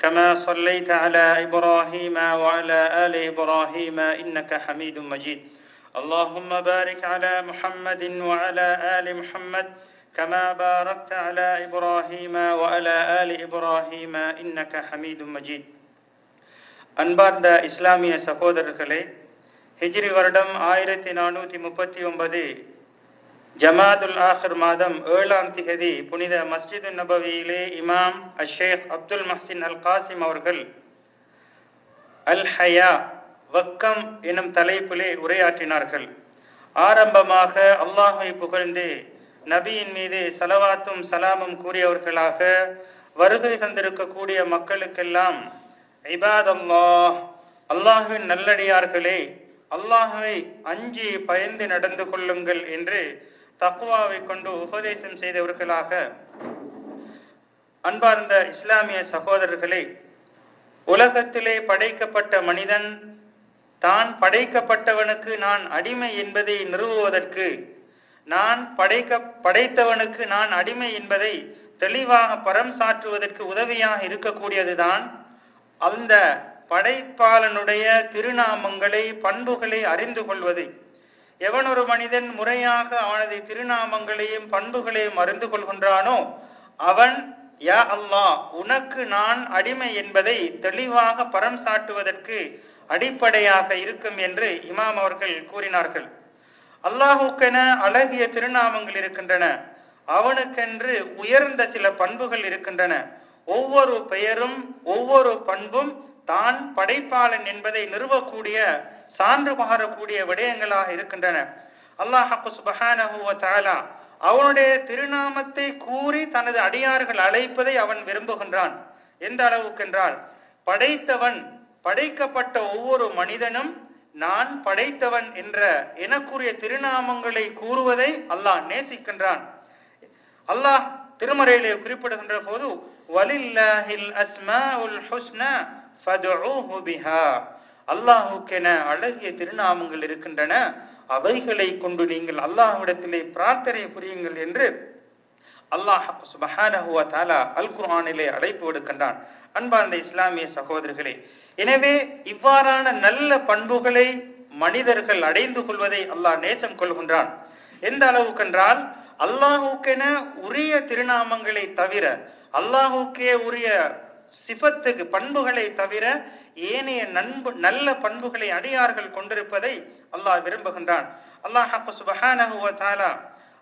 كما صليت على إبراهيم وعلى آل إبراهيم إنك حميد مجيد اللهم بارك على محمد وعلى آل محمد كما باركت على إبراهيم وعلى آل إبراهيم إنك حميد مجيد அன்பார்ந்த இஸ்லாமிய சகோதரர்களே ஹிஜ்ரி வருடம் ஆயிரத்தி நானூற்றி முப்பத்தி ஒன்பது ஜமாதுல் ஆஹர் மாதம் ஏழாம் திகதி புனித மஸ்ஜிது நபவியிலே இமாம் அஷேக் அப்துல் மஹ்சின் அல் காசிம் அவர்கள் அல் ஹயா வக்கம் எனும் தலைப்பிலே உரையாற்றினார்கள். ஆரம்பமாக அல்லாஹை புகழ்ந்து நபியின் மீது சலவாத்தும் சலாமும் கூறியவர்களாக வருகை தந்திருக்கக்கூடிய மக்களுக்கெல்லாம் இபாத் அல்லாஹுவின் நல்லடியார்களே அல்லாஹுவை அஞ்சி பயந்து நடந்து கொள்ளுங்கள் என்று தக்குவாவை கொண்டு உபதேசம் செய்தவர்களாக அன்பார்ந்த இஸ்லாமிய சகோதரர்களே உலகத்திலே படைக்கப்பட்ட மனிதன் தான் படைக்கப்பட்டவனுக்கு நான் அடிமை என்பதை நிறுவுவதற்கு நான் படைக்க படைத்தவனுக்கு நான் அடிமை என்பதை தெளிவாக பரம் சாற்றுவதற்கு உதவியாக இருக்கக்கூடியதுதான் அந்த படைப்பாளனுடைய திருநாமங்களை பண்புகளை அறிந்து கொள்வது. எவன் ஒரு மனிதன் முறையாக அவனது திருநாமங்களையும் பண்புகளையும் அறிந்து கொள்கின்றானோ அவன் யா அல்லாஹ் உனக்கு நான் அடிமை என்பதை தெளிவாக பரம் சாட்டுவதற்கு அடிப்படையாக இருக்கும் என்று இமாம் அவர்கள் கூறினார்கள். அல்லாஹுக்கென அழகிய திருநாமங்கள் இருக்கின்றன. அவனுக்கென்று உயர்ந்த சில பண்புகள் இருக்கின்றன. ஒவ்வொரு பெயரும் ஒவ்வொரு பண்பும் தான் படைப்பாளன் என்பதை நிறுவக்கூடிய சான்று பகரக்கூடிய விடயங்களாக இருக்கின்றன. அல்லாஹு சுபஹானஹுவ தாலா அவனுடைய திருநாமத்தை கூறி தனது அடியார்கள் அழைப்பதை அவன் விரும்புகின்றான். எந்த அளவுக்கென்றால் படைத்தவன் படைக்கப்பட்ட ஒவ்வொரு மனிதனும் நான் படைத்தவன் என்ற எனக்குரிய திருநாமங்களை கூறுவதை அல்லாஹ் நேசிக்கின்றான். அல்லாஹ் திருமறையிலே குறிப்பிடுகின்ற போது வலில்லாஹில் அஸ்மாஉல் ஹுஸ்னா அல்லாஹுக்கென அழகிய திருநாமங்கள் இருக்கின்றன. அவைகளை கொண்டு நீங்கள் அல்லாஹ்விடத்திலே பிரார்த்தனை புரியுங்கள் என்று அல்லாஹ் சுபஹானஹு தாலா அல் குர்ஆனிலே அழைப்பு விடுக்கின்றான். அன்பார்ந்த இஸ்லாமிய சகோதரர்களே எனவே இவ்வாறான நல்ல பண்புகளை மனிதர்கள் அடைந்து கொள்வதை அல்லாஹ் நேசம் கொள்கின்றான். எந்த அளவுக்கென்றால் அல்லாஹுக்கென உரிய திருநாமங்களை தவிர அல்லாஹுக்கே உரிய சிபத்துக்கு பண்புகளை தவிர ஏனைய நண்பு நல்ல பண்புகளை அடியார்கள் கொண்டிருப்பதை அல்லாஹ் விரும்புகின்றான். அல்லாஹ் சுபஹானஹுவ தாலா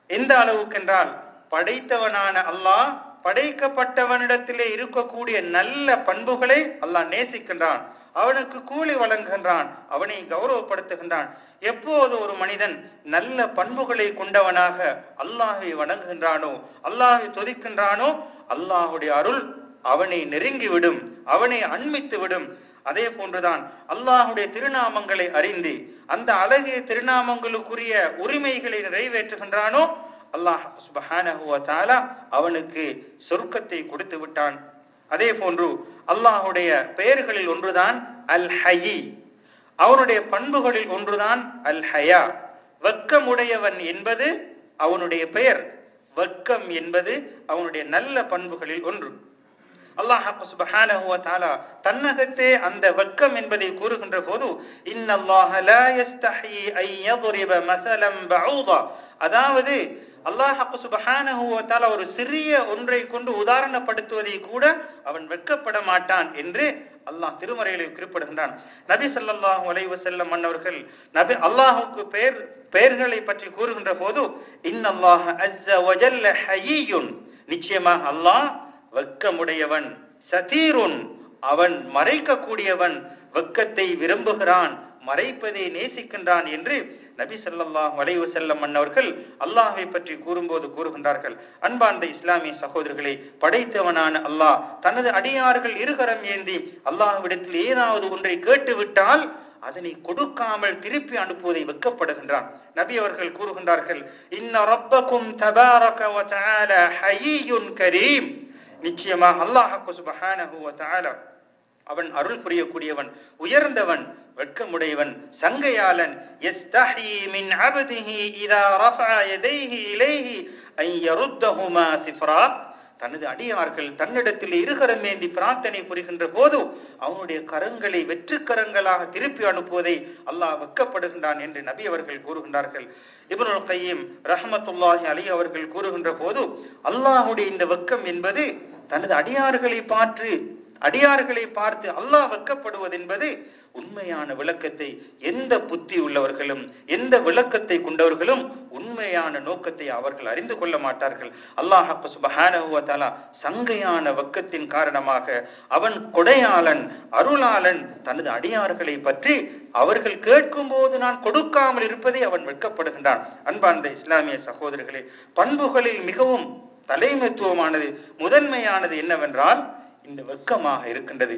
எந்த அளவுக்கென்றால் படைத்தவனான அல்லாஹ் படைக்கப்பட்டவனிடத்திலே இருக்கக்கூடிய நல்ல பண்புகளை அல்லாஹ் நேசிக்கின்றான். அவனுக்கு கூலி வழங்குகின்றான் அவனை கௌரவப்படுத்துகின்றான். எப்போது ஒரு மனிதன் நல்ல பண்புகளை கொண்டவனாக அல்லாஹை வணங்குகின்றானோ அல்லாஹை துதிக்கின்றானோ அல்லாஹுடைய அருள் அவனை நெருங்கிவிடும் அவனை அண்மித்து விடும் அதே போன்றுதான் அல்லாஹுடைய திருநாமங்களை அறிந்து அந்த அழகிய திருநாமங்களுக்குரிய உரிமைகளை நிறைவேற்றுகின்றானோ? அல்லாஹ் சுபஹானஹுவ அவனுக்கு சொர்க்கத்தை கொடுத்து விட்டான். அதே போன்று அல்லாஹுடைய பெயர்களில் ஒன்றுதான் அல் ஹயி அவனுடைய பண்புகளில் ஒன்றுதான் அல் ஹயா வெக்கமுடையவன் என்பது அவனுடைய பெயர். வெக்கம் என்பது அவனுடைய நல்ல பண்புகளில் ஒன்று. அல்லாஹ் சுபஹானஹுவ தன்னகத்தே அந்த வெட்கம் என்பதை கூறுகின்ற போது இன்னல்லாஹ அதாவது அல்லாஹ் சுபஹானஹுவ தஆலா ஒரு சிறிய ஒன்றை கொண்டு உதாரணப்படுத்துவதை கூட அவன் வெட்கப்பட மாட்டான் என்று அல்லாஹ் திருமறையிலே குறிப்பிடுகின்றான். நபி சல்லாஹூ அலைஹி வசல்லம் மன்னவர்கள் நபி அல்லாஹுக்கு பெயர் பெயர்களை பற்றி கூறுகின்ற போது இன்னல்லாஹ் அஸ்ஸ வஜல்ல ஹய்யுன். நிச்சயமாக அல்லாஹ் வெக்கமுடையவன் சதீருன். அவன் மறைக்கக்கூடியவன் வெக்கத்தை விரும்புகிறான் மறைப்பதை நேசிக்கின்றான் என்று நபி சொல்லாஹ் வளைவு செல்லம் அன்னவர்கள் அல்லாஹை பற்றி கூறும்போது கூறுகின்றார்கள். அன்பார்ந்த இஸ்லாமிய சகோதரர்களை படைத்தவனான அல்லாஹ் தனது அடியார்கள் இருகரம் ஏந்தி அல்லாஹ்விடத்தில் ஏதாவது ஒன்றை கேட்டுவிட்டால் அதனை கொடுக்காமல் திருப்பி அனுப்புவதை வெக்கப்படுகின்றான். நபி அவர்கள் கூறுகின்றார்கள் இன்ன ரப்பக்கும் தபாரக கரீம். நிச்சயமா அல்லாஹ் சுப்ஹானஹு வ அவன் அருள் புரியக்கூடியவன் உயர்ந்தவன் வெட்கமுடையவன் சங்கையாளன். சிஃப்ரா. தனது அடியார்கள் தன்னிடத்தில் இருகரம் ஏந்தி பிரார்த்தனை புரிகின்ற போது அவனுடைய கரங்களை வெற்று கரங்களாக திருப்பி அனுப்புவதை அல்லாஹ் வெக்கப்படுகின்றான் என்று நபி அவர்கள் கூறுகின்றார்கள். இப்னுல் கையீம் ரஹமத்துல்லாஹி அலி அவர்கள் கூறுகின்ற போது அல்லாஹுடைய இந்த வெக்கம் என்பது தனது அடியார்களை பார்த்து அடியார்களை பார்த்து அல்லாஹ் வெக்கப்படுவது என்பது உண்மையான விளக்கத்தை எந்த புத்தி உள்ளவர்களும் எந்த விளக்கத்தை கொண்டவர்களும் உண்மையான நோக்கத்தை அவர்கள் அறிந்து கொள்ள மாட்டார்கள். அல்லாஹ் சுபஹானஹு சங்கையான வக்கத்தின் காரணமாக அவன் கொடையாளன் அருளாளன் தனது அடியார்களை பற்றி அவர்கள் கேட்கும் போது நான் கொடுக்காமல் இருப்பதை அவன் வெட்கப்படுகின்றான். அன்பார்ந்த இஸ்லாமிய சகோதரர்களே பண்புகளில் மிகவும் தலைமைத்துவமானது முதன்மையானது என்னவென்றால் இந்த வெட்கமாக இருக்கின்றது.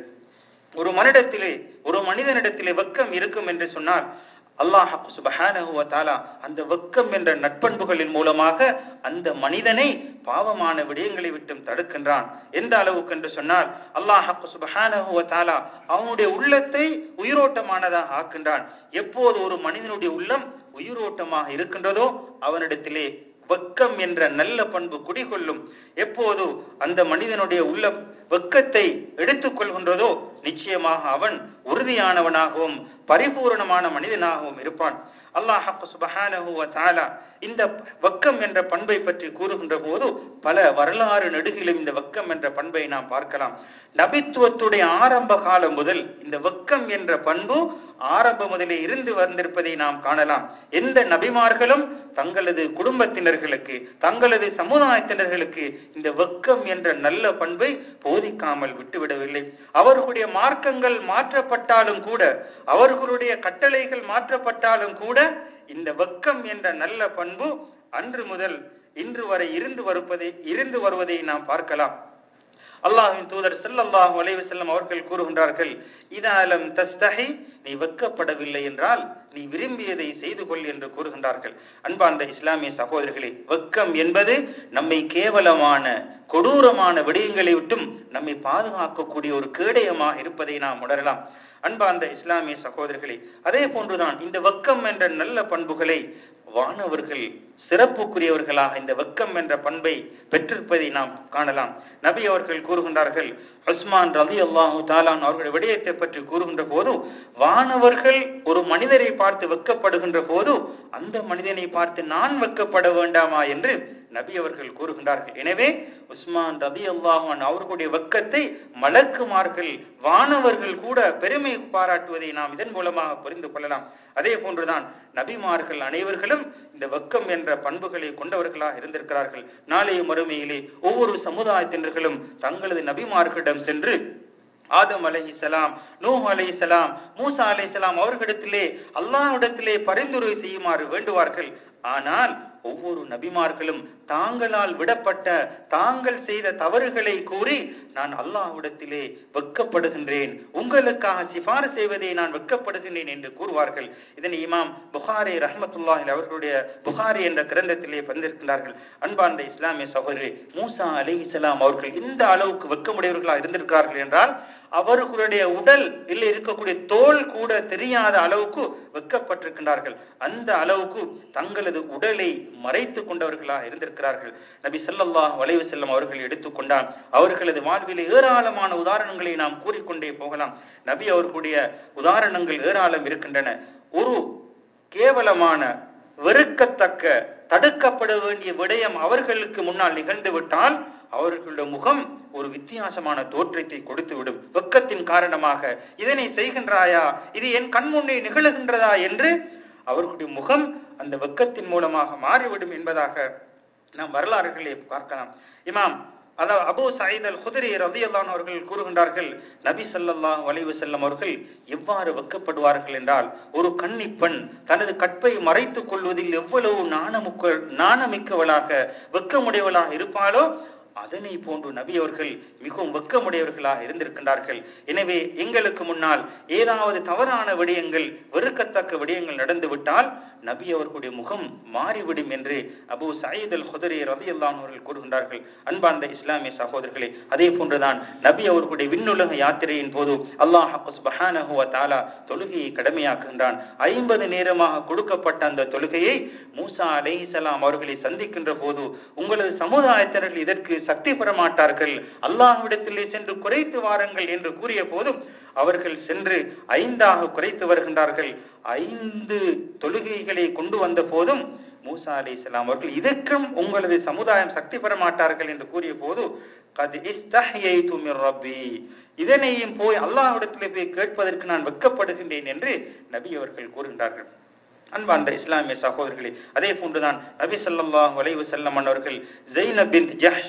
ஒரு மனிடத்திலே ஒரு மனிதனிடத்திலே வெக்கம் இருக்கும் என்று சொன்னால் அல்லாஹ் சுபஹானஹு அந்த வெக்கம் என்ற நட்பண்புகளின் மூலமாக அந்த மனிதனை பாவமான விடயங்களை விட்டும் தடுக்கின்றான். எந்த அளவுக்கு என்று சொன்னால் அல்லாஹ் சுபஹானஹு அவனுடைய உள்ளத்தை உயிரோட்டமானதாக ஆக்கின்றான் எப்போது ஒரு மனிதனுடைய உள்ளம் உயிரோட்டமாக இருக்கின்றதோ அவனிடத்திலே வெக்கம் என்ற நல்ல பண்பு குடிகொள்ளும். எப்போது அந்த மனிதனுடைய உள்ள வெக்கத்தை எடுத்துக் கொள்கின்றதோ நிச்சயமாக அவன் உறுதியானவனாகவும் பரிபூரணமான மனிதனாகவும் இருப்பான். அல்லாஹ் இந்த வக்கம் என்ற பண்பை பற்றி கூறுகின்ற போது பல வரலாறு நெடுகிலும் இந்த வக்கம் என்ற பண்பை நாம் பார்க்கலாம். நபித்துவத்துடைய ஆரம்ப காலம் முதல் இந்த வக்கம் என்ற பண்பு ஆரம்ப முதலே இருந்து வந்திருப்பதை நாம் காணலாம். எந்த நபிமார்களும் தங்களது குடும்பத்தினர்களுக்கு தங்களது சமுதாயத்தினர்களுக்கு இந்த வெக்கம் என்ற நல்ல பண்பை போதிக்காமல் விட்டுவிடவில்லை. அவர்களுடைய மார்க்கங்கள் மாற்றப்பட்டாலும் கூட அவர்களுடைய கட்டளைகள் மாற்றப்பட்டாலும் கூட இந்த வெக்கம் என்ற நல்ல பண்பு அன்று முதல் இன்று வரை இருந்து வருவதை இருந்து வருவதை நாம் பார்க்கலாம். அல்லாஹின் தூதர் ஸல்லல்லாஹு அலைவு செல்லம் அவர்கள் கூறுகின்றார்கள் இதாலம் தஸ்தஹி நீ வெக்கப்படவில்லை என்றால் நீ விரும்பியதை செய்து கொள் என்று கூறுகின்றார்கள். அன்பார்ந்த இஸ்லாமிய சகோதரர்களே வெக்கம் என்பது நம்மை கேவலமான கொடூரமான விடயங்களை விட்டும் நம்மை பாதுகாக்கக்கூடிய ஒரு கேடயமாக இருப்பதை நாம் உணரலாம். அன்பார்ந்த இஸ்லாமிய சகோதரர்களே அதே போன்றுதான் இந்த வெக்கம் என்ற நல்ல பண்புகளை வானவர்கள் சிறப்புக்குரியவர்களாக இந்த வெக்கம் என்ற பண்பை பெற்றிருப்பதை நாம் காணலாம். நபி அவர்கள் கூறுகின்றார்கள் உஸ்மான் ரலி அல்லாஹூ தாலான் அவர்களுடைய விடயத்தை பற்றி கூறுகின்ற போது வானவர்கள் ஒரு மனிதரை பார்த்து வெக்கப்படுகின்ற போது அந்த மனிதனை பார்த்து நான் வெக்கப்பட வேண்டாமா என்று நபி அவர்கள் கூறுகின்றார்கள். எனவே உஸ்மான் ரதி அல்லாஹான் அவர்களுடைய வெக்கத்தை மலக்குமார்கள் வானவர்கள் கூட பெருமை பாராட்டுவதை நாம் இதன் மூலமாக புரிந்து கொள்ளலாம். அதே போன்றுதான் நபிமார்கள் அனைவர்களும் இந்த வெக்கம் என்ற பண்புகளை கொண்டவர்களாக இருந்திருக்கிறார்கள். நாளைய மறுமையிலே ஒவ்வொரு சமுதாயத்தினர்களும் தங்களது நபிமார்களிடம் சென்று ஆதம் அலை சலாம் நூ அலை அலைஹிசலாம் மூசா அலைஹிசலாம் அவர்களிடத்திலே அல்லாஹிடத்திலே பரிந்துரை செய்யுமாறு வேண்டுவார்கள். ஆனால் ஒவ்வொரு நபிமார்களும் தாங்களால் விடப்பட்ட தாங்கள் செய்த தவறுகளை கூறி நான் அல்லாஹ்விடத்திலே வெட்கப்படுகின்றேன். உங்களுக்காக சிபாறு செய்வதை நான் வெட்கப்படுகின்றேன் என்று கூறுவார்கள். இதனை இமாம் புகாரி ரஹமத்துல்லாஹி அவர்களுடைய புகாரி என்ற கிரந்தத்திலே வந்திருக்கிறார்கள் அன்பார்ந்த இஸ்லாமிய சகோதரி மூசா அலி இஸ்லாம் அவர்கள் இந்த அளவுக்கு வெக்கமுடையவர்களாக இருந்திருக்கிறார்கள் என்றால் அவர்களுடைய உடல் இல்லை இருக்கக்கூடிய தோல் கூட தெரியாத அளவுக்கு வெக்கப்பட்டிருக்கின்றார்கள். அந்த அளவுக்கு தங்களது உடலை மறைத்து கொண்டவர்களாக இருந்திருக்கிறார்கள். நபி ஸல்லல்லாஹு வளைவு செல்லும் அவர்கள் எடுத்துக்கொண்டால் அவர்களது வாழ்விலே ஏராளமான உதாரணங்களை நாம் கூறிக்கொண்டே போகலாம். நபி அவர்களுடைய உதாரணங்கள் ஏராளம் இருக்கின்றன. ஒரு கேவலமான வெறுக்கத்தக்க தடுக்கப்பட வேண்டிய விடயம் அவர்களுக்கு முன்னால் நிகழ்ந்து விட்டால் அவர்களுடைய முகம் ஒரு வித்தியாசமான தோற்றத்தை கொடுத்து விடும் வெக்கத்தின் காரணமாக இதனை செய்கின்றாயா? இது என் கண் முன்னே நிகழுகின்றதா? என்று அவர்களுடைய முகம் அந்த வெக்கத்தின் மூலமாக மாறிவிடும் என்பதாக நாம் வரலாறுகளை பார்க்கலாம். இமாம் அதாவது அபூ சயீத் அல் குதிரி ரதியல்லான் அவர்கள் கூறுகின்றார்கள் நபி ஸல்லல்லாஹு வளைவு செல்லம் அவர்கள் எவ்வாறு வெக்கப்படுவார்கள் என்றால் ஒரு கன்னிப்பெண் தனது கற்பை மறைத்துக் கொள்வதில் எவ்வளவு நாணமுக்க நாணமிக்கவளாக வெக்கமுடையவளாக இருப்பாளோ அதனை போன்று நபி அவர்கள் மிகவும் வெக்கமுடையவர்களாக இருந்திருக்கின்றார்கள். எனவே எங்களுக்கு முன்னால் ஏதாவது தவறான விடயங்கள் வெறுக்கத்தக்க விடயங்கள் நடந்துவிட்டால் நபி அவர்களுடைய முகம் மாறிவிடும் என்று அபு சயீத் அல் ஹுதரி ரதி அவர்கள் கூறுகின்றார்கள். அன்பார்ந்த இஸ்லாமிய சகோதரர்களே அதே போன்றுதான் நபி அவர்களுடைய விண்ணுலக யாத்திரையின் போது அல்லாஹ் சுபஹானஹு வ தொழுகையை கடமையாக்குகின்றான். ஐம்பது நேரமாக கொடுக்கப்பட்ட அந்த தொழுகையை மூசா அலைஹிஸ்ஸலாம் அவர்களை சந்திக்கின்ற போது உங்களது சமுதாயத்தினர்கள் இதற்கு சக்தி பெற மாட்டார்கள். அல்லாஹ்விடத்திலே சென்று குறைத்து வாருங்கள் என்று கூறிய போதும் அவர்கள் சென்று ஐந்தாக குறைத்து வருகின்றார்கள். ஐந்து தொழுகைகளை கொண்டு வந்த போதும் மூசா அலி இஸ்லாம் அவர்கள் இதற்கும் உங்களது சமுதாயம் சக்தி பெற மாட்டார்கள் என்று கூறிய போது இதனையும் போய் அல்லாஹ்விடத்திலே போய் கேட்பதற்கு நான் வெட்கப்படுகின்றேன் என்று நபி அவர்கள் கூறுகின்றார்கள். அன்பார்ந்த இஸ்லாமிய சகோதரர்களே அதே போன்றுதான் நபி ஸல்லல்லாஹு வலைவு செல்லம் அவர்கள் ஜெய்னபின் ஜஹ்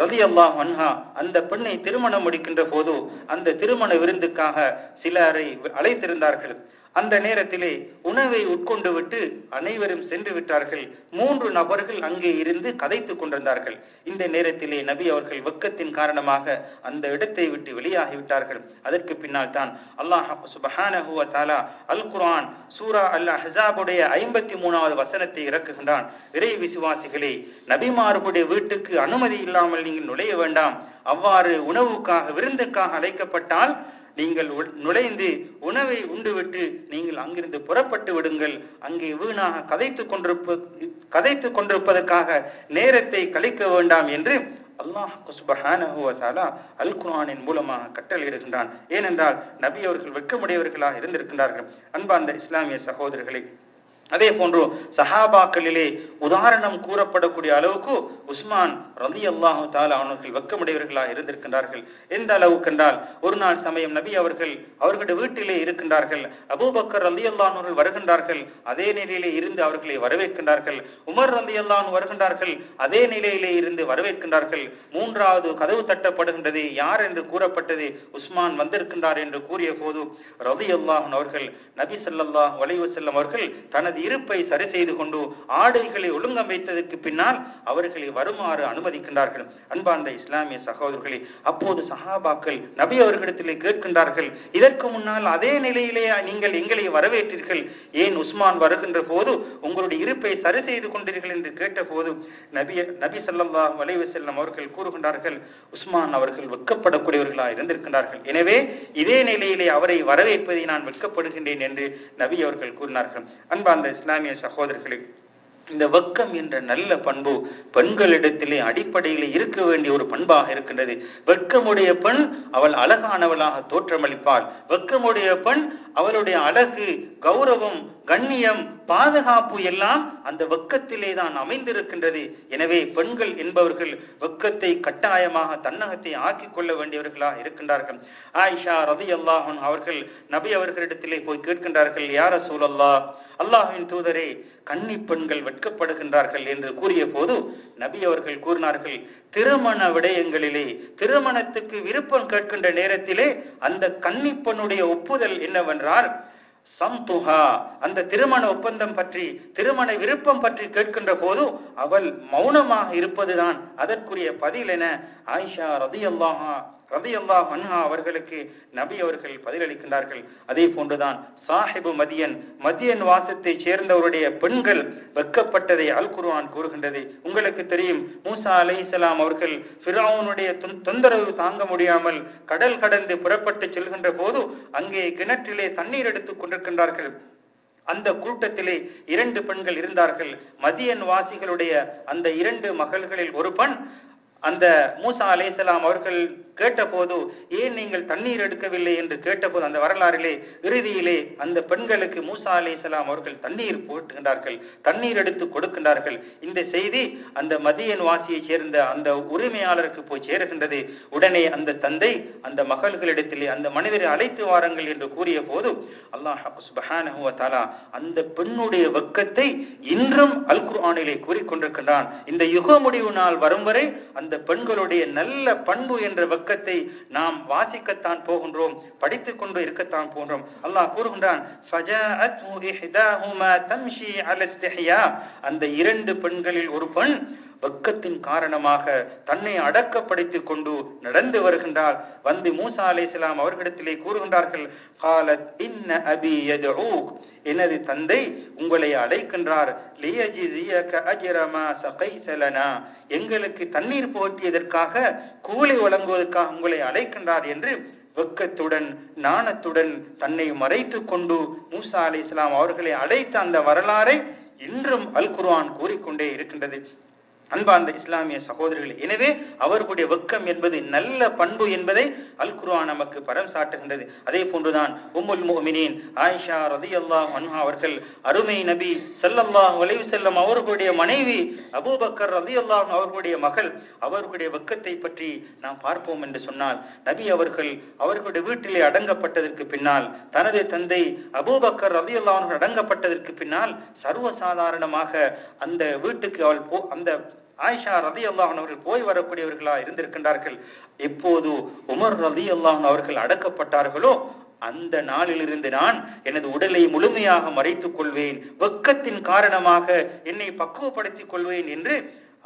ரதி ரலியல்லாஹு அன்ஹா அந்த பெண்ணை திருமணம் முடிக்கின்ற போது அந்த திருமண விருந்துக்காக சிலரை அழைத்திருந்தார்கள். அந்த நேரத்திலே உணவை உட்கொண்டு விட்டு அனைவரும் சென்று விட்டார்கள். மூன்று நபர்கள் அங்கே இருந்து கதைத்துக் கொண்டிருந்தார்கள். இந்த நேரத்திலே நபி அவர்கள் வெக்கத்தின் காரணமாக அந்த இடத்தை விட்டு வெளியாகி விட்டார்கள். அதற்கு பின்னால் தான் அல்லாஹ் சுபஹானஹு வ அல் குர்ஆன் சூரா அல் ஹசாபுடைய ஐம்பத்தி மூணாவது வசனத்தை இறக்குகின்றான். இறை விசுவாசிகளே நபிமார்களுடைய வீட்டுக்கு அனுமதி இல்லாமல் நீங்கள் நுழைய வேண்டாம். அவ்வாறு உணவுக்காக விருந்துக்காக அழைக்கப்பட்டால் நீங்கள் உள்- நுழைந்து உணவை உண்டுவிட்டு நீங்கள் அங்கிருந்து புறப்பட்டு விடுங்கள். அங்கே வீணாக கதைத்து கொண்டிருப்ப கதைத்து கொண்டிருப்பதற்காக நேரத்தை கழிக்க வேண்டாம் என்று அல்லாஹ் சுப்ஹானஹு அல் குரானின் மூலமாக கட்டளையிடுகின்றான். ஏனென்றால் நபி அவர்கள் வெட்கமுடையவர்களாக இருந்திருக்கின்றார்கள். அன்பார்ந்த இஸ்லாமிய சகோதரர்களை அதே போன்று சஹாபாக்களிலே உதாரணம் கூறப்படக்கூடிய அளவுக்கு உஸ்மான் ரலி அல்லாஹு தாலா அவர்கள் வெக்கமுடையவர்களாக இருந்திருக்கின்றார்கள். எந்த அளவுக்கு என்றால் ஒரு நாள் சமயம் நபி அவர்கள் அவர்களுடைய வீட்டிலே இருக்கின்றார்கள். அபூபக்கர் ரலி அவர்கள் வருகின்றார்கள். அதே நிலையிலே இருந்து அவர்களை வரவேற்கின்றார்கள். உமர் ரலி வருகின்றார்கள். அதே நிலையிலே இருந்து வரவேற்கின்றார்கள். மூன்றாவது கதவு தட்டப்படுகின்றது. யார் என்று கூறப்பட்டது உஸ்மான் வந்திருக்கின்றார் என்று கூறிய போது ரலி அவர்கள் நபி சல்லாஹ் அலைஹி அவர்கள் தனது தனது இருப்பை சரி செய்து கொண்டு ஆடைகளை ஒழுங்கம் வைத்ததற்கு பின்னால் அவர்களை வருமாறு அனுமதிக்கின்றார்கள். அன்பார்ந்த இஸ்லாமிய சகோதரர்களே அப்போது சஹாபாக்கள் நபி அவர்களிடத்திலே கேட்கின்றார்கள் இதற்கு முன்னால் அதே நிலையிலே நீங்கள் எங்களை வரவேற்றீர்கள். ஏன் உஸ்மான் வருகின்ற போது உங்களுடைய இருப்பை சரி செய்து கொண்டீர்கள்? என்று கேட்டபோது நபி நபி ஸல்லல்லாஹு அலைஹி செல்லம் அவர்கள் கூறுகின்றார்கள் உஸ்மான் அவர்கள் வெக்கப்படக்கூடியவர்களாக இருந்திருக்கின்றார்கள். எனவே இதே நிலையிலே அவரை வரவேற்பதை நான் வெட்கப்படுகின்றேன் என்று நபி அவர்கள் கூறினார்கள். அன்பார்ந்த இஸ்லாமிய சகோதரர்களே இந்த வெக்கம் என்ற நல்ல பண்பு பெண்களிடத்திலே அடிப்படையிலே இருக்க வேண்டிய ஒரு பண்பாக இருக்கின்றது. வெக்கமுடைய பெண் அவள் அழகானவளாக தோற்றமளிப்பாள். வெக்கமுடைய பெண் அவளுடைய அழகு கௌரவம் கண்ணியம் பாதுகாப்பு எல்லாம் அந்த வெக்கத்திலே தான் அமைந்திருக்கின்றது. எனவே பெண்கள் என்பவர்கள் வெக்கத்தை கட்டாயமாக தன்னகத்தை ஆக்கிக் கொள்ள வேண்டியவர்களாக இருக்கின்றார்கள். ஆயிஷா ரதி அல்லாஹன் அவர்கள் நபி அவர்களிடத்திலே போய் கேட்கின்றார்கள் யார சூழல்லா அல்லாஹின் தூதரே கன்னி பெண்கள் வெட்கப்படுகின்றார்கள் என்று கூறிய போது நபி அவர்கள் கூறினார்கள் திருமண விடயங்களிலே திருமணத்துக்கு விருப்பம் கேட்கின்ற நேரத்திலே அந்த கன்னி பெண்ணுடைய ஒப்புதல் என்னவென்றால் சம்துஹா அந்த திருமண ஒப்பந்தம் பற்றி திருமண விருப்பம் பற்றி கேட்கின்ற போது அவள் மௌனமாக இருப்பதுதான் அதற்குரிய பதில் என ஆயிஷா ரதி அல்லாஹா ரதி மன்ஹா அவர்களுக்கு நபி அவர்கள் பதிலளிக்கின்றார்கள். அதே போன்றுதான் சாஹிபு மதியன் மதியன் வாசத்தை சேர்ந்தவருடைய பெண்கள் வெக்கப்பட்டதை அல் குருவான் கூறுகின்றது. உங்களுக்கு தெரியும் மூசா அலைஹிஸ்ஸலாம் அவர்கள் ஃபிராவுனுடைய தொந்தரவு தாங்க முடியாமல் கடல் கடந்து புறப்பட்டு செல்கின்ற போது அங்கே கிணற்றிலே தண்ணீர் எடுத்துக் கொண்டிருக்கின்றார்கள். அந்த கூட்டத்திலே இரண்டு பெண்கள் இருந்தார்கள். மதியன் வாசிகளுடைய அந்த இரண்டு மகள்களில் ஒரு பெண் அந்த மூசா அலேசலாம் அவர்கள் கேட்டபோது ஏன் நீங்கள் தண்ணீர் எடுக்கவில்லை? என்று கேட்டபோது அந்த வரலாறிலே இறுதியிலே அந்த பெண்களுக்கு மூசா அலைஹிஸ்ஸலாம் அவர்கள் தண்ணீர் போட்டுகின்றார்கள் தண்ணீர் எடுத்து கொடுக்கின்றார்கள். இந்த செய்தி அந்த மதியன் வாசியைச் சேர்ந்த அந்த உரிமையாளருக்கு போய் சேருகின்றது. உடனே அந்த தந்தை அந்த மகள்களிடத்திலே அந்த மனிதரை அழைத்து வாருங்கள் என்று கூறிய போது அல்லாஹ் தாலா அந்த பெண்ணுடைய வெக்கத்தை இன்றும் அல் குர்ஆனிலே கூறிக்கொண்டிருக்கின்றான். இந்த யுக முடிவு நாள் வரும் வரை அந்த பெண்களுடைய நல்ல பண்பு என்ற சொர்க்கத்தை நாம் வாசிக்கத்தான் போகின்றோம் படித்துக் கொண்டு இருக்கத்தான் போன்றோம் அல்லாஹ் கூறுகின்றான் அந்த இரண்டு பெண்களில் ஒரு பெண் வெக்கத்தின் காரணமாக தன்னை அடக்கப்படுத்திக் கொண்டு நடந்து வருகின்றார் வந்து மூசா அலைஹிஸ்ஸலாம் அவர்களிடத்திலே கூறுகின்றார்கள் எனது தந்தை உங்களை அழைக்கின்றார். எங்களுக்கு தண்ணீர் போற்றியதற்காக கூலி வழங்குவதற்காக உங்களை அழைக்கின்றார் என்று வெக்கத்துடன் நாணத்துடன் தன்னை மறைத்து கொண்டு மூசா அலைஹிஸ்ஸலாம் அவர்களை அழைத்த அந்த வரலாறை இன்றும் அல் குர்ஆன் கூறிக்கொண்டே இருக்கின்றது. அன்பார்ந்த இஸ்லாமிய சகோதரர்கள் எனவே அவர்களுடைய வெக்கம் என்பது நல்ல பண்பு என்பதை அல் குர்ஆன் நமக்கு பரம் சாட்டுகின்றது. அதே போன்றுதான் உம்முல் முஃமினீன் ஆயிஷா ரலியல்லாஹு அன்ஹா அவர்கள் அருமை நபி செல்லல்லா வலைவு செல்லும் அவர்களுடைய மனைவி அபூபக்கர் ரதி அல்லாஹ் அவர்களுடைய மகள் அவர்களுடைய வெக்கத்தை பற்றி நாம் பார்ப்போம் என்று சொன்னால் நபி அவர்கள் அவர்களுடைய வீட்டிலே அடங்கப்பட்டதற்கு பின்னால் தனது தந்தை அபூபக்கர் ரதி அல்லாஹ் அடங்கப்பட்டதற்கு பின்னால் சர்வசாதாரணமாக அந்த வீட்டுக்கு அவள் போ அந்த ஆயிஷா ரதி அல்லாஹன் அவர்கள் போய் வரக்கூடியவர்களா இருந்திருக்கின்றார்கள். எப்போது உமர் ரதி அல்லாஹன் அவர்கள் அடக்கப்பட்டார்களோ அந்த நாளிலிருந்து நான் எனது உடலை முழுமையாக மறைத்துக் கொள்வேன். வெக்கத்தின் காரணமாக என்னை பக்குவப்படுத்திக் கொள்வேன் என்று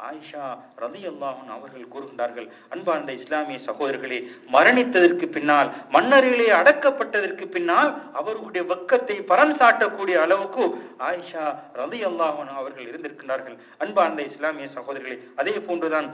ஆயிஷா ரதி அல்லாஹன் அவர்கள் கூறுகின்றார்கள் அன்பார்ந்த இஸ்லாமிய சகோதரர்களே மரணித்ததற்கு பின்னால் மன்னர்களே அடக்கப்பட்டதற்கு பின்னால் அவர்களுடைய வெக்கத்தை பரம் சாட்டக்கூடிய அளவுக்கு ஆயிஷா ரதி அல்லாஹன் அவர்கள் இருந்திருக்கின்றார்கள். அன்பார்ந்த இஸ்லாமிய சகோதரர்களே அதே போன்றுதான்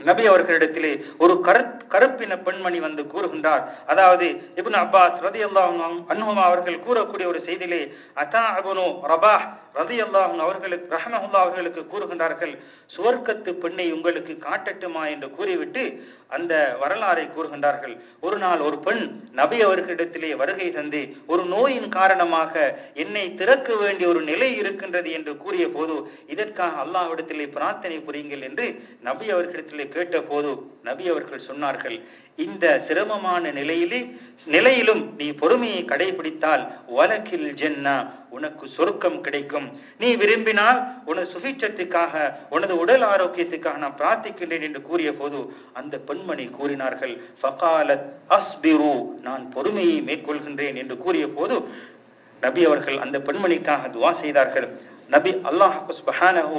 நபி அவர்களிடத்திலே ஒரு கரு கருப்பின பெண்மணி வந்து கூறுகின்றார். அதாவது இப்னு அப்பாஸ் ரதி அல்லாஹ் அவர்கள் கூறக்கூடிய ஒரு செய்தியிலே அதா அபுனு ரபா ரதி அல்லாஹ் அவர்களுக்கு ரஹமஹுல்லா அவர்களுக்கு கூறுகின்றார்கள் சுவர்க்கத்து பெண்ணை உங்களுக்கு காட்டட்டுமா? என்று கூறிவிட்டு அந்த வரலாறை கூறுகின்றார்கள். ஒரு நாள் ஒரு பெண் நபி அவர்களிடத்திலே வருகை தந்து ஒரு நோயின் காரணமாக என்னை திறக்க வேண்டிய ஒரு நிலை இருக்கின்றது என்று கூறிய போது இதற்காக அல்லாஹ்விடத்திலே பிரார்த்தனை புரியுங்கள் என்று நபி அவர்களிடத்திலே கேட்ட போது நபி அவர்கள் சொன்னார்கள் இந்த சிரமமான நிலையிலே நிலையிலும் நீ பொறுமையை கடைபிடித்தால் வழக்கில் ஜென்னா உனக்கு சொருக்கம் கிடைக்கும். நீ விரும்பினால் உனது சுபிச்சத்துக்காக உனது உடல் ஆரோக்கியத்துக்காக நான் பிரார்த்திக்கின்றேன் என்று கூறிய போது அந்த பெண்மணி கூறினார்கள் ஃபகாலத் அஸ்பிரு நான் பொறுமையை மேற்கொள்கின்றேன் என்று கூறிய போது நபி அவர்கள் அந்த பெண்மணிக்காக துவா செய்தார்கள். நபி அல்லாஹ் சுப்ஹானஹு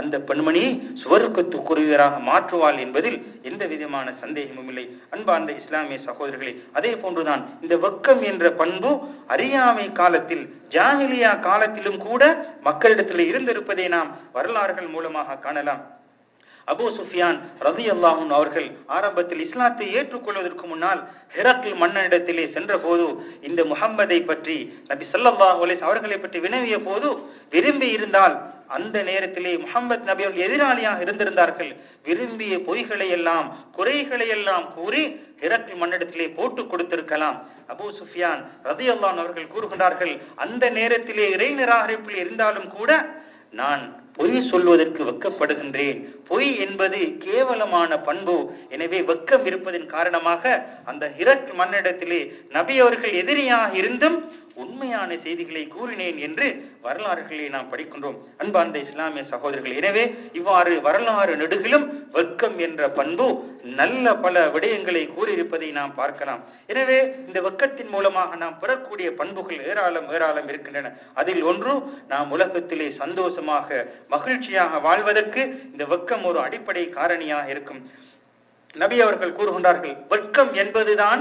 அந்த பெண்மணியை சுவர்க்கத்துக்குரியவராக மாற்றுவாள் என்பதில் எந்த விதமான சந்தேகமும் இல்லை. அன்பார்ந்த இஸ்லாமிய சகோதரர்களே அதே போன்றுதான் இந்த வெக்கம் என்ற பண்பு அறியாமை காலத்தில் ஜாஹிலியா காலத்திலும் கூட மக்களிடத்தில் இருந்திருப்பதை நாம் வரலாறுகள் மூலமாக காணலாம். அபு சுஃபியான் ரதி அல்லாஹும் அவர்கள் ஆரம்பத்தில் இஸ்லாத்தை ஏற்றுக்கொள்வதற்கு முன்னால் ஹிரக்கில் மன்னனிடத்திலே சென்ற போது இந்த முகம்மதை பற்றி நபி ஸல்லல்லாஹு அலைஹி அவர்களை பற்றி வினவிய போது விரும்பி இருந்தால் அந்த நேரத்திலே முகமது நபி அவர்கள் எதிராளியாக இருந்திருந்தார்கள். விரும்பிய பொய்களை எல்லாம் குறைகளை எல்லாம் கூறி ஹிரக்கில் மன்னிடத்திலே போட்டு கொடுத்திருக்கலாம். அபு சுஃபியான் ரதி அவர்கள் கூறுகின்றார்கள் அந்த நேரத்திலே இறை நிராகரிப்பில் இருந்தாலும் கூட நான் பொய் சொல்வதற்கு வெக்கப்படுகின்றேன். பொய் என்பது கேவலமான பண்பு. எனவே வெக்கம் இருப்பதன் காரணமாக அந்த ஹிரக் மன்னிடத்திலே நபி அவர்கள் எதிரியாக இருந்தும் உண்மையான செய்திகளை கூறினேன் என்று வரலாறுகளை நாம் படிக்கின்றோம். அன்பார்ந்த இஸ்லாமிய சகோதரர்கள் எனவே இவ்வாறு வரலாறு நெடுகிலும் வெக்கம் என்ற பண்பு நல்ல பல விடயங்களை கூறியிருப்பதை நாம் பார்க்கலாம். எனவே இந்த வெக்கத்தின் மூலமாக நாம் பெறக்கூடிய பண்புகள் ஏராளம் ஏராளம் இருக்கின்றன. அதில் ஒன்று நாம் உலகத்திலே சந்தோஷமாக மகிழ்ச்சியாக வாழ்வதற்கு இந்த வெக்கம் ஒரு அடிப்படை காரணியாக இருக்கும். நபி அவர்கள் கூறுகின்றார்கள் வெட்கம் என்பதுதான்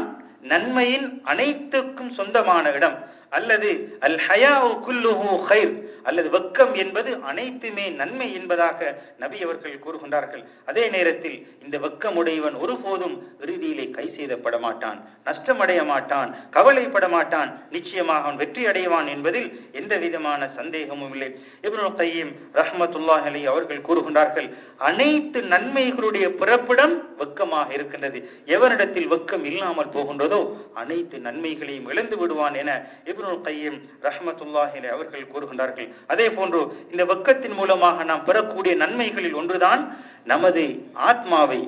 நன்மையின் அனைத்துக்கும் சொந்தமான இடம். அல்லது அல் ஹயாவு குல்லுஹு ஹைர் அல்லது வெக்கம் என்பது அனைத்துமே நன்மை என்பதாக நபி அவர்கள் கூறுகின்றார்கள். அதே நேரத்தில் இந்த வெக்கமுடையவன் ஒருபோதும் இறுதியிலே கை செய்தப்பட மாட்டான் நஷ்டமடைய மாட்டான் கவலைப்பட மாட்டான். நிச்சயமாக அவன் வெற்றி அடைவான் என்பதில் எந்த விதமான சந்தேகமும் இல்லை. இப்னு கையீம் ரஹ்மத்துல்லாஹ் அலி அவர்கள் கூறுகின்றார்கள் அனைத்து நன்மைகளுடைய பிறப்பிடம் வெக்கமாக இருக்கின்றது. எவனிடத்தில் வெக்கம் இல்லாமல் போகின்றதோ அனைத்து நன்மைகளையும் இழந்து விடுவான் என இப்னு கையம் ரஹ்மத்துல்லாஹ் அவர்கள் கூறுகின்றார்கள். அதே போன்று இந்த வெக்கத்தின் மூலமாக நாம் பெறக்கூடிய நன்மைகளில் ஒன்றுதான் நமது ஆத்மாவை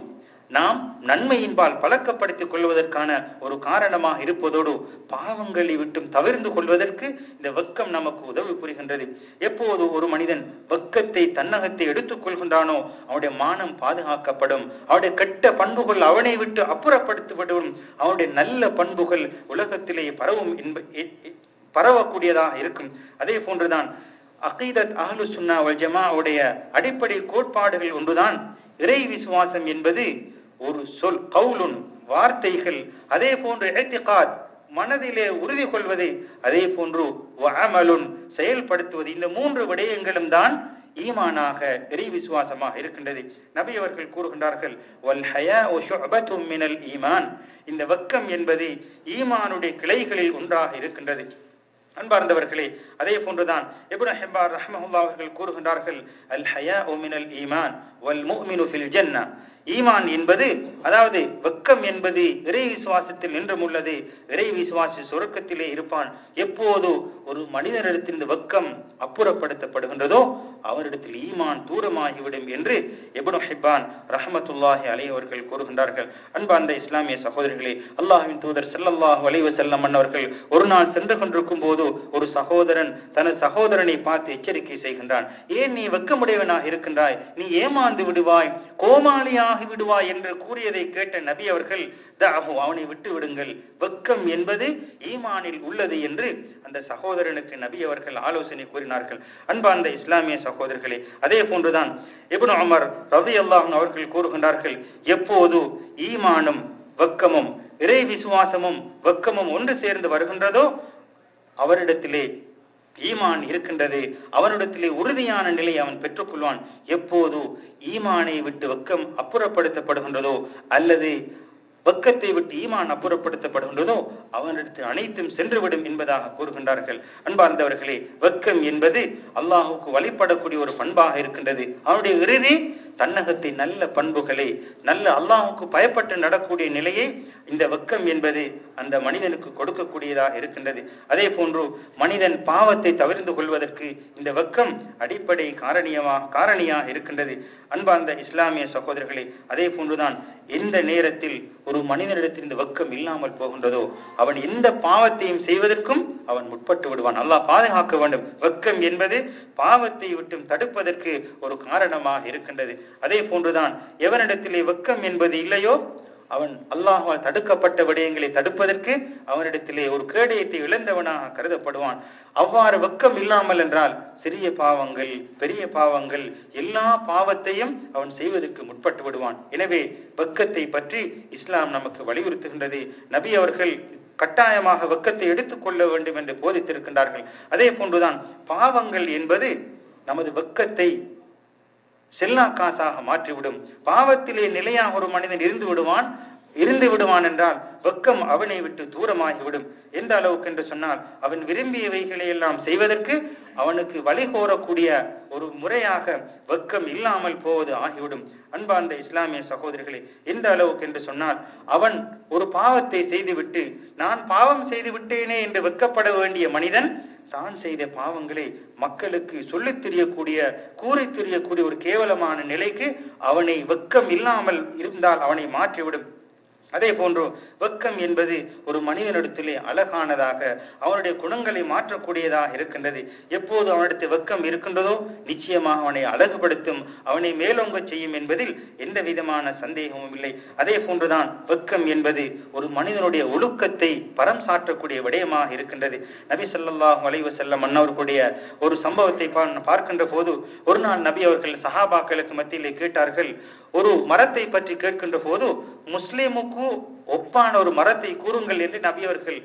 நாம் நன்மையின்பால் பழக்கப்படுத்திக் கொள்வதற்கான ஒரு காரணமாக இருப்பதோடு பாவங்களை விட்டும் தவிர்ந்து கொள்வதற்கு இந்த வெக்கம் நமக்கு உதவி புரிகின்றது. எப்போது ஒரு மனிதன் வெக்கத்தை தன்னகத்தை எடுத்துக் கொள்கின்றானோ அவனுடைய மானம் பாதுகாக்கப்படும். அவனுடைய கெட்ட பண்புகள் அவனை விட்டு அப்புறப்படுத்தப்படும் அவனுடைய நல்ல பண்புகள் உலகத்திலே பரவும் என்ப பரவக்கூடியதாக இருக்கும். அதே போன்றுதான் அகீதத் அஹ்லு சுன்னா வல் ஜமாவுடைய அடிப்படை கோட்பாடுகள் ஒன்றுதான். இறை விசுவாசம் என்பது ஒரு சொல் கவுலுன் வார்த்தைகள் அதே போன்று இஹ்திகாத் மனதிலே உறுதி கொள்வது அதே போன்று அமலுன் செயல்படுத்துவது இந்த மூன்று விடயங்களும் தான் ஈமானாக இறை விசுவாசமாக இருக்கின்றது. நபி அவர்கள் கூறுகின்றார்கள் வல் ஹயாஉ மினல் ஈமான். இந்த வெக்கம் என்பது ஈமானுடைய கிளைகளில் ஒன்றாக இருக்கின்றது. அன்பார்ந்தவர்களே அதே போன்றுதான் இப்னு ஹிப்பார் ரஹ்மஹுல்லா அவர்கள் கூறுகின்றார்கள் அல் ஹயாஉ மினல் ஈமான் வல் முஃமினு ஃபில் ஜன்னah ஈமான் என்பது அதாவது வெக்கம் என்பது இறை விசுவாசத்தில் நின்றும் உள்ளது. இறை விசுவாசி சொர்க்கத்திலே இருப்பான். எப்போது ஒரு மனிதனிடத்தில் வெக்கம் அப்புறப்படுத்தப்படுகின்றதோ அவரிடத்தில் ஈமான் தூரமாகிவிடும் என்று இப்னு ஹிபான் ரஹமத்துல்லாஹி அலை அவர்கள் கூறுகின்றார்கள். அன்பார்ந்த இஸ்லாமிய சகோதரிகளே அல்லாஹின் தூதர் செல்லல்லாஹ் வலைவு செல்லம் மன்னவர்கள் ஒரு நாள் சென்று கொண்டிருக்கும் போது ஒரு சகோதரன் தனது சகோதரனை பார்த்து எச்சரிக்கை செய்கின்றான். ஏன் நீ வெக்கமுடையவனாக இருக்கின்றாய்? நீ ஏமாந்து விடுவாய்? கோமாளியாக விடுவா என்று கூறியதை கேட்ட நபி அவர்கள் தஅஹு அவனை விட்டு விடுங்கள். வெக்கம் என்பது ஈமானில் உள்ளது என்று அந்த சகோதரனுக்கு நபி அவர்கள் ஆலோசனை கூறினார்கள். அன்பார்ந்த இஸ்லாமிய சகோதரர்களே அதே போன்றுதான் இபுன் அமர் ரவி அல்லாஹன் அவர்கள் கூறுகின்றார்கள் எப்போது ஈமானும் வெக்கமும் இறை விசுவாசமும் வெக்கமும் ஒன்று சேர்ந்து வருகின்றதோ அவரிடத்திலே ஈமான் இருக்கின்றது. அவனிடத்திலே உறுதியான நிலை அவன் பெற்றுக்கொள்வான். எப்போது ஈமானை விட்டு வெக்கம் அப்புறப்படுத்தப்படுகின்றதோ அல்லது வெக்கத்தை விட்டு ஈமான் அப்புறப்படுத்தப்படுகின்றதோ அவனிடத்தில் அனைத்தும் சென்றுவிடும் என்பதாக கூறுகின்றார்கள். அன்பார்ந்தவர்களே வெக்கம் என்பது அல்லாஹுக்கு வழிபடக்கூடிய ஒரு பண்பாக இருக்கின்றது. அவனுடைய இறுதி தன்னகத்தை நல்ல பண்புகளை நல்ல அல்லாஹுக்கு பயப்பட்டு நடக்கூடிய நிலையை இந்த வெக்கம் என்பது அந்த மனிதனுக்கு கொடுக்கக்கூடியதாக இருக்கின்றது. அதே போன்று மனிதன் பாவத்தை தவிர்த்து கொள்வதற்கு இந்த வெக்கம் அடிப்படை காரணியமா காரணியாக இருக்கின்றது. அன்பார்ந்த இஸ்லாமிய சகோதரர்களே அதே போன்றுதான் எந்த நேரத்தில் ஒரு மனிதனிடத்தில் இந்த வெக்கம் இல்லாமல் போகின்றதோ அவன் எந்த பாவத்தையும் செய்வதற்கும் அவன் முற்பட்டு விடுவான். அல்லாஹ் பாதுகாக்க வேண்டும். வெக்கம் என்பது பாவத்தை விட்டும் தடுப்பதற்கு ஒரு காரணமாக இருக்கின்றது. அதே போன்றுதான் எவனிடத்திலே வெக்கம் என்பது இல்லையோ அவன் அல்லாஹால் தடுக்கப்பட்ட விடயங்களை தடுப்பதற்கு அவனிடத்திலே ஒரு கேடயத்தை இழந்தவனாக கருதப்படுவான். அவ்வாறு வெக்கம் இல்லாமல் என்றால் சிறிய பாவங்கள் பெரிய பாவங்கள் எல்லா பாவத்தையும் அவன் செய்வதற்கு முற்பட்டு விடுவான். எனவே வெக்கத்தை பற்றி இஸ்லாம் நமக்கு வலியுறுத்துகின்றது. நபி அவர்கள் கட்டாயமாக வெக்கத்தை எடுத்துக்கொள்ள வேண்டும் என்று போதித்திருக்கின்றார்கள். அதே போன்றுதான் பாவங்கள் என்பது நமது வெக்கத்தை செல்லா காசாக மாற்றிவிடும். பாவத்திலே நிலையாக ஒரு மனிதன் இருந்து விடுவான் இருந்து விடுவான் என்றால் வெக்கம் அவனை விட்டு தூரமாகிவிடும். எந்த அளவுக்கு என்று சொன்னால் அவன் விரும்பியவைகளை எல்லாம் செய்வதற்கு அவனுக்கு வழிகோரக்கூடிய ஒரு முறையாக வெக்கம் இல்லாமல் போவது ஆகிவிடும். அன்பார்ந்த இஸ்லாமிய சகோதரிகளே எந்த அளவுக்கு என்று சொன்னால் அவன் ஒரு பாவத்தை செய்துவிட்டு நான் பாவம் செய்து விட்டேனே என்று வெக்கப்பட வேண்டிய மனிதன் தான் செய்த பாவங்களை மக்களுக்கு சொல்லித் தெரியக்கூடிய கூறி தெரியக்கூடிய ஒரு கேவலமான நிலைக்கு அவனை வெக்கம் இல்லாமல் இருந்தால் அவனை மாற்றிவிடும். அதே போன்று வெக்கம் என்பது ஒரு மனிதனிடத்திலே அழகானதாக அவனுடைய குணங்களை மாற்றக்கூடியதாக இருக்கின்றது. எப்போது அவனிடத்தில் வெக்கம் இருக்கின்றதோ நிச்சயமாக அவனை அழகுபடுத்தும் அவனை மேலோங்க செய்யும் என்பதில் எந்த விதமான சந்தேகமும் இல்லை. அதே போன்றுதான் வெக்கம் என்பது ஒரு மனிதனுடைய ஒழுக்கத்தை பரம் சாற்றக்கூடிய விடயமாக இருக்கின்றது. நபி சொல்லாஹ் வளைவு செல்லம் மன்னவர்களுடைய ஒரு சம்பவத்தை பா- பார்க்கின்ற போது ஒரு நாள் நபி அவர்கள் சஹாபாக்களுக்கு மத்தியிலே கேட்டார்கள் ஒரு மரத்தை பற்றி கேட்கின்ற போது முஸ்லிமுக்கு ஒப்பான ஒரு மரத்தை கூறுங்கள் என்று நபி அவர்கள்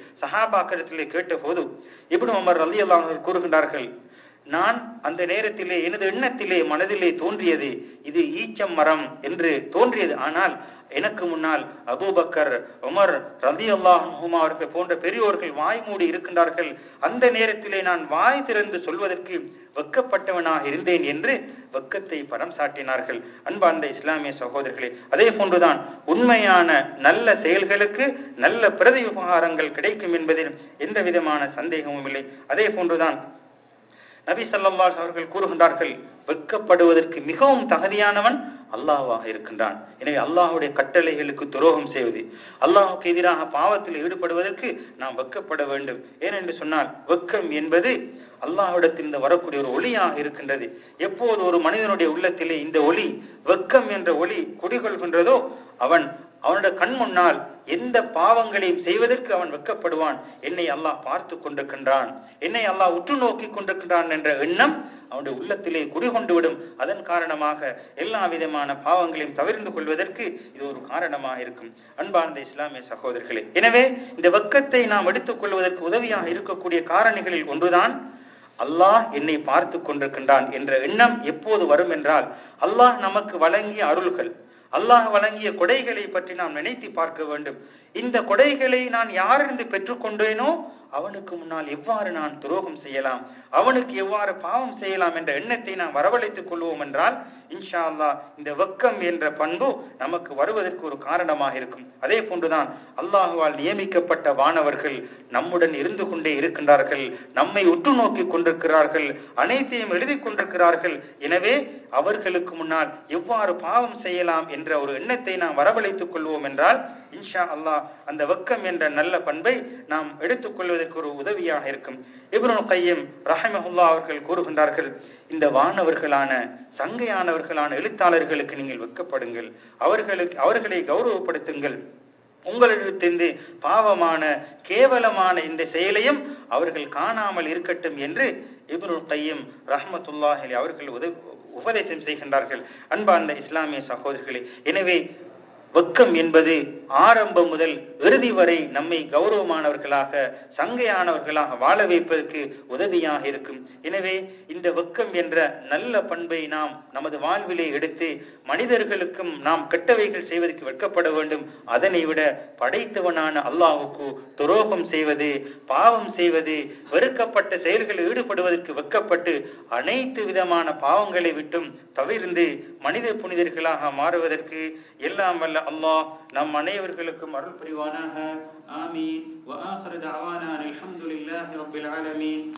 கேட்ட போது இப்னு உமர் ரலியல்லாஹு அன்ஹு கூறுகின்றார்கள் நான் அந்த நேரத்திலே எனது எண்ணத்திலே மனதிலே தோன்றியது இது ஈச்சம் மரம் என்று தோன்றியது. ஆனால் எனக்கு முன்னால் அபூபக்கர் உமர் ரதி அல்லாஹுமா அவர்கள் போன்ற பெரியோர்கள் வாய் மூடி இருக்கின்றார்கள். அந்த நேரத்திலே நான் வாய் திறந்து சொல்வதற்கு வெக்கப்பட்டவனாக இருந்தேன் என்று வெக்கத்தை படம் சாட்டினார்கள். அன்பார்ந்த இஸ்லாமிய சகோதரர்களே அதே போன்றுதான் உண்மையான நல்ல செயல்களுக்கு நல்ல பிரதி உபகாரங்கள் கிடைக்கும் என்பதில் எந்த விதமான சந்தேகமும் இல்லை. அதே போன்றுதான் நபி சல்லாஸ் அவர்கள் கூறுகின்றார்கள் வெக்கப்படுவதற்கு மிகவும் தகுதியானவன் அல்லாஹ்வாக இருக்கின்றான். எனவே அல்லாஹுடைய கட்டளைகளுக்கு துரோகம் செய்வது அல்லாஹுக்கு எதிராக பாவத்தில் ஈடுபடுவதற்கு நாம் வெக்கப்பட வேண்டும். ஏனென்று சொன்னால் வெக்கம் என்பது அல்லாஹ்விடத்திலிருந்து வரக்கூடிய ஒரு ஒளியாக இருக்கின்றது. எப்போது ஒரு மனிதனுடைய உள்ளத்திலே இந்த ஒளி வெக்கம் என்ற ஒளி குடிகொள்கின்றதோ அவன் அவனுடைய கண் முன்னால் எந்த பாவங்களையும் செய்வதற்கு அவன் வெக்கப்படுவான். என்னை அல்லாஹ் பார்த்து கொண்டிருக்கின்றான். என்னை அல்லாஹ் உற்று நோக்கி கொண்டிருக்கின்றான் என்ற எண்ணம் அவனுடைய உள்ளத்திலே குடிகொண்டு விடும் அதன் காரணமாக எல்லா விதமான பாவங்களையும் தவிர்ந்து கொள்வதற்கு இது ஒரு காரணமாக இருக்கும். அன்பார்ந்த இஸ்லாமிய சகோதரர்களே எனவே இந்த வெக்கத்தை நாம் எடுத்துக் கொள்வதற்கு உதவியாக இருக்கக்கூடிய காரணிகளில் ஒன்றுதான் அல்லாஹ் என்னை பார்த்து கொண்டிருக்கின்றான் என்ற எண்ணம் எப்போது வரும் என்றால் அல்லாஹ் நமக்கு வழங்கிய அருள்கள் அல்லாஹ் வழங்கிய கொடைகளை பற்றி நாம் நினைத்து பார்க்க வேண்டும். இந்த கொடைகளை நான் யாரிருந்து பெற்றுக்கொண்டேனோ அவனுக்கு முன்னால் எவ்வாறு நான் துரோகம் செய்யலாம்? அவனுக்கு எவ்வாறு பாவம் செய்யலாம் என்ற எண்ணத்தை நாம் வரவழைத்துக் கொள்வோம் என்றால் இன்ஷா அல்லாஹ் இந்த வெக்கம் என்ற பண்பு நமக்கு வருவதற்கு ஒரு காரணமாக இருக்கும். அதே போன்றுதான் அல்லாஹுவால் நியமிக்கப்பட்ட வானவர்கள் நம்முடன் இருந்து கொண்டே இருக்கின்றார்கள். நம்மை உற்று நோக்கி கொண்டிருக்கிறார்கள். அனைத்தையும் எழுதி கொண்டிருக்கிறார்கள். எனவே அவர்களுக்கு முன்னால் எவ்வாறு பாவம் செய்யலாம் என்ற ஒரு எண்ணத்தை நாம் வரவழைத்துக் கொள்வோம் என்றால் இன்ஷா அல்லாஹ் அந்த வெக்கம் என்ற நல்ல பண்பை நாம் எடுத்துக்கொள்வதற்கு ஒரு உதவியாக இருக்கும். இப்னு கையம் ரஹமஹுல்லா அவர்கள் கூறுகின்றார்கள் இந்த வானவர்களான சங்கையானவர்களான எழுத்தாளர்களுக்கு நீங்கள் வெக்கப்படுங்கள் அவர்களுக்கு அவர்களை கௌரவப்படுத்துங்கள். உங்களிடத்திலிருந்து பாவமான கேவலமான இந்த செயலையும் அவர்கள் காணாமல் இருக்கட்டும் என்று இப்ருல் கையம் ரஹமத்துல்லாஹி அவர்கள் உதவி உபதேசம் செய்கின்றார்கள். அன்பார்ந்த இஸ்லாமிய சகோதரிகளே எனவே வெக்கம் என்பது ஆரம்பம் முதல் இறுதி வரை நம்மை கௌரவமானவர்களாக சங்கையானவர்களாக வாழ வைப்பதற்கு உதவியாக இருக்கும். எனவே இந்த வெக்கம் என்ற நல்ல பண்பை நாம் நமது வாழ்விலே எடுத்து மனிதர்களுக்கும் நாம் கெட்டவைகள் செய்வதற்கு வெட்கப்பட வேண்டும். அதனை விட படைத்தவனான அல்லாஹுக்கு துரோகம் செய்வது பாவம் செய்வது வெறுக்கப்பட்ட செயல்களில் ஈடுபடுவதற்கு வெட்கப்பட்டு அனைத்து விதமான பாவங்களை விட்டும் தவிர்ந்து மனித புனிதர்களாக மாறுவதற்கு எல்லாம் வல்ல அல்லாஹ் நம் அனைவர்களுக்கும் அருள் புரிவானாக. ஆமீன்.